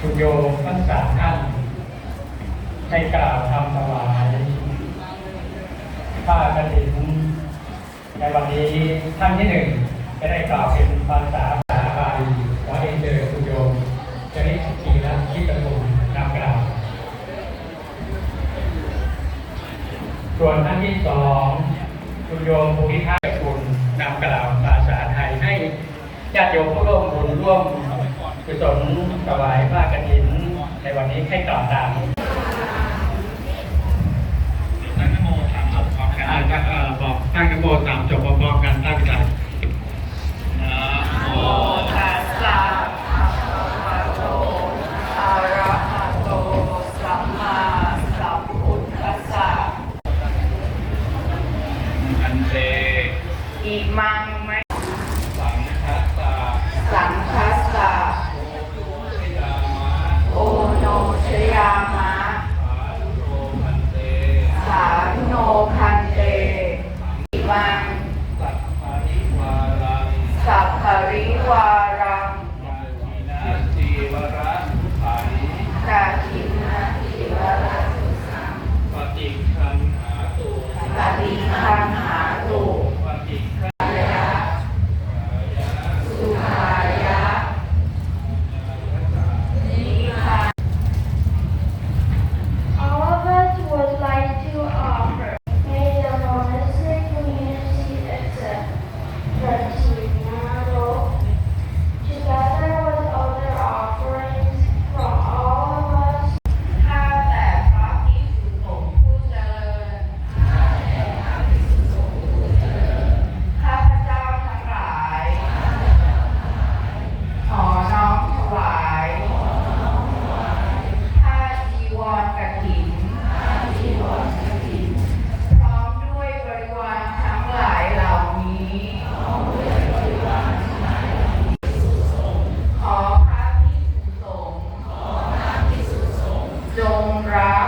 คุณโยมทั้งสามท่านให้กล่าวทำถวายข้ากระถินในวันนี้ท่านที่หนึ่งจะได้กล่าวเป็นภาษาภาษาบาลีขอเรีนเชิญคุณโยมจะได้ทีละคิดตะลุนำกล่าวส่วนท่านที่สองคุณโยมภูมิทัศคุณนำกล่าวภาษาไทยให้ญาติโยมผู้ร่วมบุญร่วม กุศลถวายผ้ากรถิน ในวันนี้ให้ต่อตามตั้งนโยบอกตั้งนโมสามจบพร้อมกันตั้งใจนะโม ra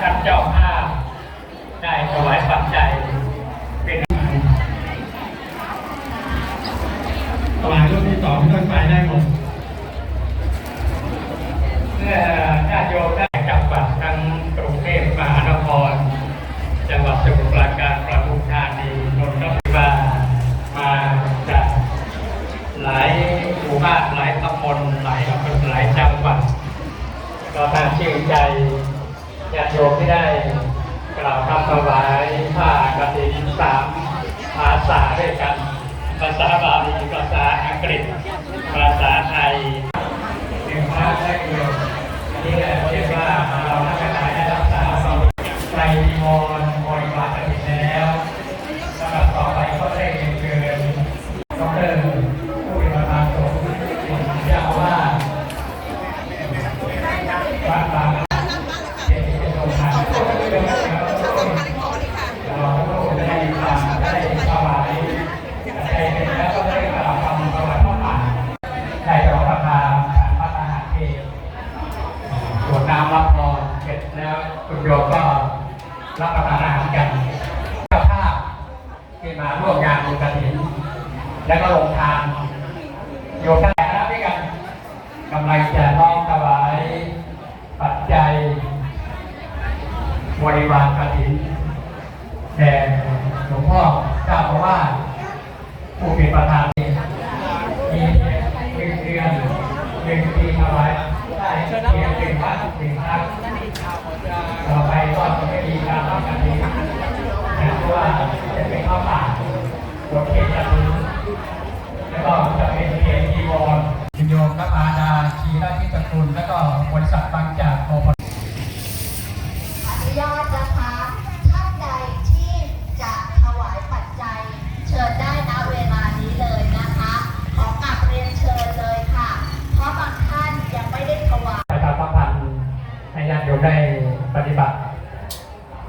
ท่านเจ้าภาพได้ถวายปัจจัยเป็นถวายรุ่นที่สองต้นไปได้หมดเมื่อญาติโยมได้ บาลีภาษาอังกฤษ ภาษา อาหารกันเจ้าภาพที่มาร่วมงานบุญกระถินแล้วก็ลงทานโยมทั้งหลายคณะด้วยกันกำลังจะน้อมถวายปัจจัยบริวารกระถินแด่หลวงพ่อเจ้าอาวาสผู้เป็นประธาน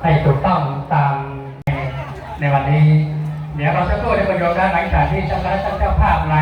ให้ถูกต้องตามในวันนี้ เดี๋ยวเราจะพูดในประโยชน์ด้านหลังจากที่ช่านพระเจ้าภาพไล